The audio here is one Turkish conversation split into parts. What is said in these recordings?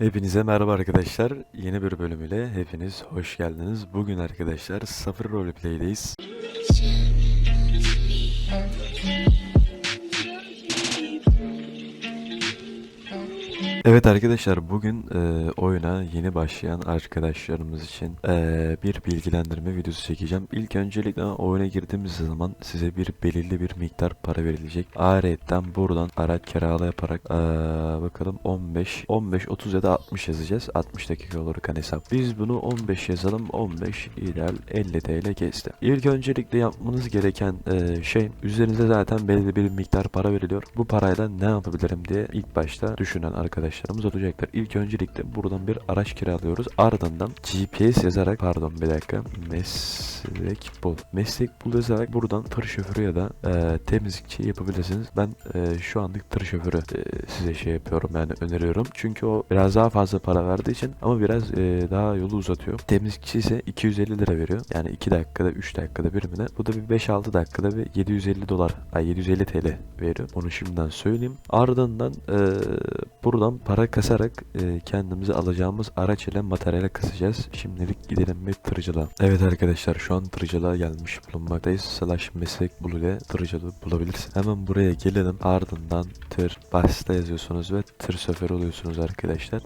Hepinize merhaba arkadaşlar. Yeni bir bölümüyle hepiniz hoş geldiniz. Bugün arkadaşlar Sıfır Roleplay'deyiz. Evet arkadaşlar bugün e, oyuna yeni başlayan arkadaşlarımız için e, bir bilgilendirme videosu çekeceğim. İlk öncelikle oyuna girdiğimiz zaman size bir belirli bir miktar para verilecek. Ayrıca buradan araç kirala yaparak e, bakalım 15, 15, 30 ya da 60 yazacağız. 60 dakika olur kan hesap. Biz bunu 15 yazalım. 15 ideal 50 TL kesti. İlk öncelikle yapmanız gereken e, şey üzerinize zaten belirli bir miktar para veriliyor. Bu parayla ne yapabilirim diye ilk başta düşünen arkadaşlarımız olacaktır. İlk öncelikle buradan bir araç kiralıyoruz. Ardından GPS yazarak pardon bir dakika meslek bul. Meslek bul yazarak buradan tır şoförü ya da e, temizlikçi yapabilirsiniz. Ben e, şu anlık tır şoförü e, size şey yapıyorum yani öneriyorum. Çünkü o biraz daha fazla para verdiği için ama biraz e, daha yolu uzatıyor. Temizlikçi ise 250 lira veriyor. Yani 2 dakikada 3 dakikada birimine. Bu da bir 5-6 dakikada bir 750 dolar ay 750 TL veriyor. Onu şimdiden söyleyeyim. Ardından e, buradan para kasarak e, kendimize alacağımız araç ile materyale kasacağız. Şimdilik gidelim bir tırcılığa. Evet arkadaşlar şu an tırcılığa gelmiş bulunmaktayız. Slash meslek bul ile tırcılığı bulabilirsin. Hemen buraya gelelim. Ardından tır basta yazıyorsunuz ve tır şoförü oluyorsunuz arkadaşlar.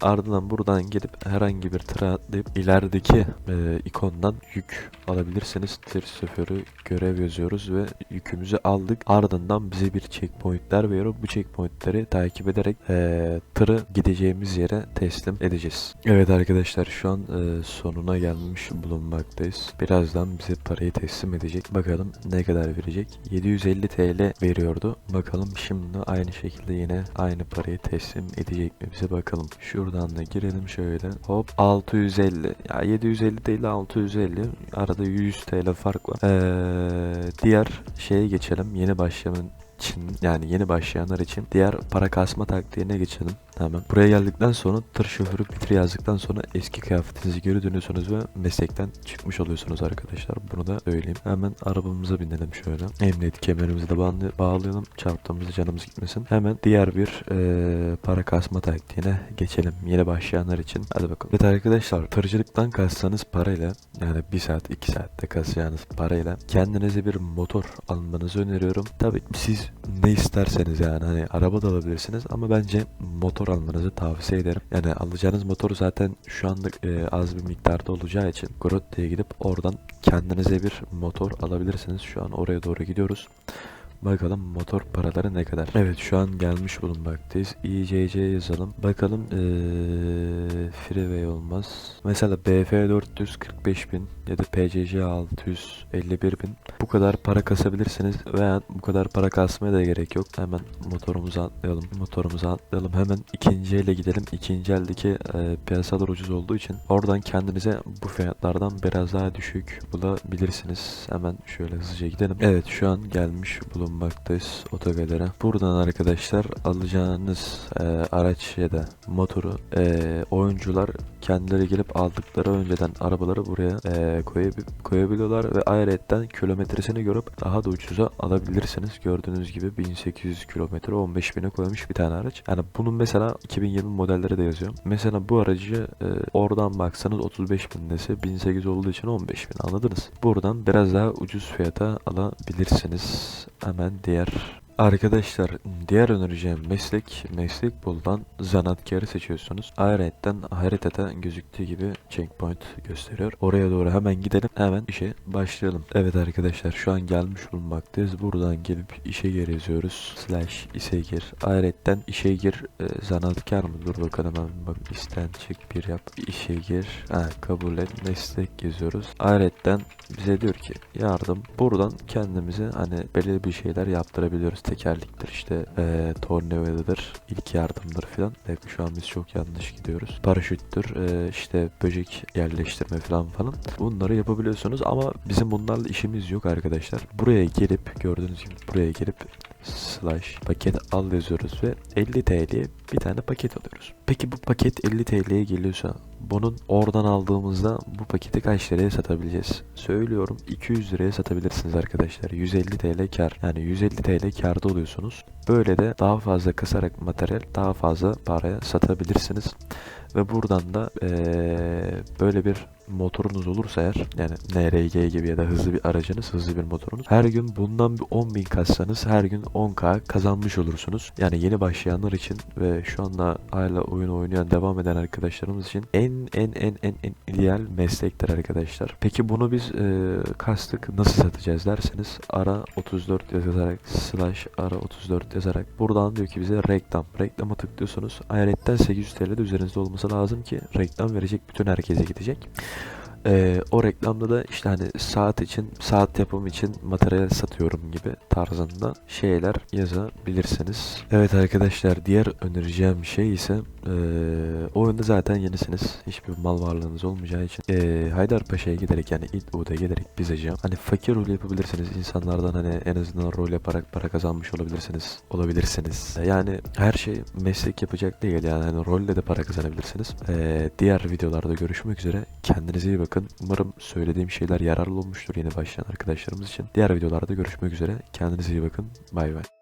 Ardından buradan gelip herhangi bir tıra atlayıp ilerideki e, ikondan yük alabilirsiniz. Tır şoförü görev yazıyoruz ve yükümüzü aldık. Ardından bize bir checkpointler veriyor. Bu checkpointleri takip ederek e, tırı gideceğimiz yere teslim edeceğiz. Evet arkadaşlar şu an e, sonuna gelmiş bulunmaktayız. Birazdan bize parayı teslim edecek. Bakalım ne kadar verecek. 750 TL veriyordu. Bakalım şimdi aynı şekilde yine aynı parayı teslim edecek mi bize bakalım. Şuradan da girelim şöyle. Hop 650. Ya 750 değil 650. Arada 100 TL fark var. Ee, diğer şeye geçelim. Yeni başlayan için yani yeni başlayanlar için diğer para kasma taktiğine geçelim. Hemen. Buraya geldikten sonra tır şoförü bitir yazdıktan sonra eski kıyafetinizi geri dönüyorsunuz ve meslekten çıkmış oluyorsunuz arkadaşlar. Bunu da söyleyeyim. Hemen arabamıza binelim şöyle. Emniyet kemerimizi de bağlayalım. Çarptığımızda canımız gitmesin. Hemen diğer bir eee, para kasma taktiğine geçelim. Yeni başlayanlar için. Hadi bakalım. Evet arkadaşlar tırcılıktan kassanız parayla yani 1 saat 2 saatte kasacağınız parayla kendinize bir motor almanızı öneriyorum. Tabi siz ne isterseniz yani hani araba da alabilirsiniz ama bence motor almanızı tavsiye ederim. Yani alacağınız motor zaten şu anlık e, az bir miktarda olacağı için Grotte'ye gidip oradan kendinize bir motor alabilirsiniz. Şu an oraya doğru gidiyoruz. Bakalım motor paraları ne kadar? Evet şu an gelmiş bulunmaktayız. ICC yazalım. Bakalım ee, Freeway olmaz. Mesela BF 445 bin ya da PCC 651 bin. Bu kadar para kasabilirsiniz veya bu kadar para kasmaya da gerek yok. Hemen motorumuzu atlayalım. Motorumuzu atlayalım. Hemen ikinci ele gidelim. İkinci eldeki e, piyasalar ucuz olduğu için oradan kendinize bu fiyatlardan biraz daha düşük bulabilirsiniz. Hemen şöyle hızlıca gidelim. Evet şu an gelmiş bulunmaktayız otogalere. Buradan arkadaşlar alacağınız e, araç ya da motoru e, oyuncular kendileri gelip aldıkları önceden arabaları buraya e, koyabi- koyabiliyorlar ve ayrıca kilometresini görüp daha da ucuza alabilirsiniz. Gördüğünüz gibi 1800 kilometre 15 bine koymuş bir tane araç. Yani bunun mesela 2020 modelleri de yazıyor. Mesela bu aracı e, oradan baksanız 35 bin dese 1800 olduğu için 15 bin anladınız. Buradan biraz daha ucuz fiyata alabilirsiniz. Hemen diğer Arkadaşlar diğer önereceğim meslek meslek buldan zanaatkarı seçiyorsunuz. Ayrıca haritada gözüktüğü gibi checkpoint gösteriyor. Oraya doğru hemen gidelim. Hemen işe başlayalım. Evet arkadaşlar şu an gelmiş bulunmaktayız. Buradan gelip işe gir yazıyoruz. Slash işe gir. Ayrıca işe gir e, zanaatkar mı? Dur bakalım hemen bak isten çık bir yap. İşe gir. Ha, kabul et. Meslek yazıyoruz. Ayrıca bize diyor ki yardım. Buradan kendimize hani belirli bir şeyler yaptırabiliyoruz. Tekerliktir işte e, tornavidadır, ilk yardımdır filan. Evet, şu an biz çok yanlış gidiyoruz. Paraşüttür, e, işte böcek yerleştirme falan falan. Bunları yapabiliyorsunuz ama bizim bunlarla işimiz yok arkadaşlar. Buraya gelip gördüğünüz gibi buraya gelip slash paket al yazıyoruz ve 50 TL'ye bir tane paket alıyoruz. Peki bu paket 50 TL'ye geliyorsa bunun oradan aldığımızda bu paketi kaç liraya satabileceğiz? Söylüyorum 200 liraya satabilirsiniz arkadaşlar. 150 TL kar. Yani 150 TL karda oluyorsunuz. Böyle de daha fazla kasarak materyal daha fazla paraya satabilirsiniz. Ve buradan da eee, böyle bir motorunuz olursa eğer yani NRG gibi ya da hızlı bir aracınız, hızlı bir motorunuz her gün bundan bir 10.000 kassanız her gün 10k kazanmış olursunuz. Yani yeni başlayanlar için ve şu anda hala oyun oynayan devam eden arkadaşlarımız için en en en en en ideal meslektir arkadaşlar. Peki bunu biz eee, kastık nasıl satacağız derseniz ara 34 yazarak slash ara 34 yazarak buradan diyor ki bize reklam. Reklama tıklıyorsunuz. Hayaletten 800 TL de üzerinizde olması lazım ki reklam verecek bütün herkese gidecek. Ee, o reklamda da işte hani saat için, saat yapımı için materyal satıyorum gibi tarzında şeyler yazabilirsiniz. Evet arkadaşlar diğer önereceğim şey ise eee oyunda zaten yenisiniz. Hiçbir mal varlığınız olmayacağı için eee Haydarpaşa'ya giderek yani İdvo'da giderek bizacağım. Hani fakir rol yapabilirsiniz. İnsanlardan hani en azından rol yaparak para kazanmış olabilirsiniz. Olabilirsiniz. Yani her şey meslek yapacak değil yani hani rolle de para kazanabilirsiniz. Eee, diğer videolarda görüşmek üzere. Kendinize iyi bakın. Umarım söylediğim şeyler yararlı olmuştur yeni başlayan arkadaşlarımız için. Diğer videolarda görüşmek üzere. Kendinize iyi bakın. Bay bay.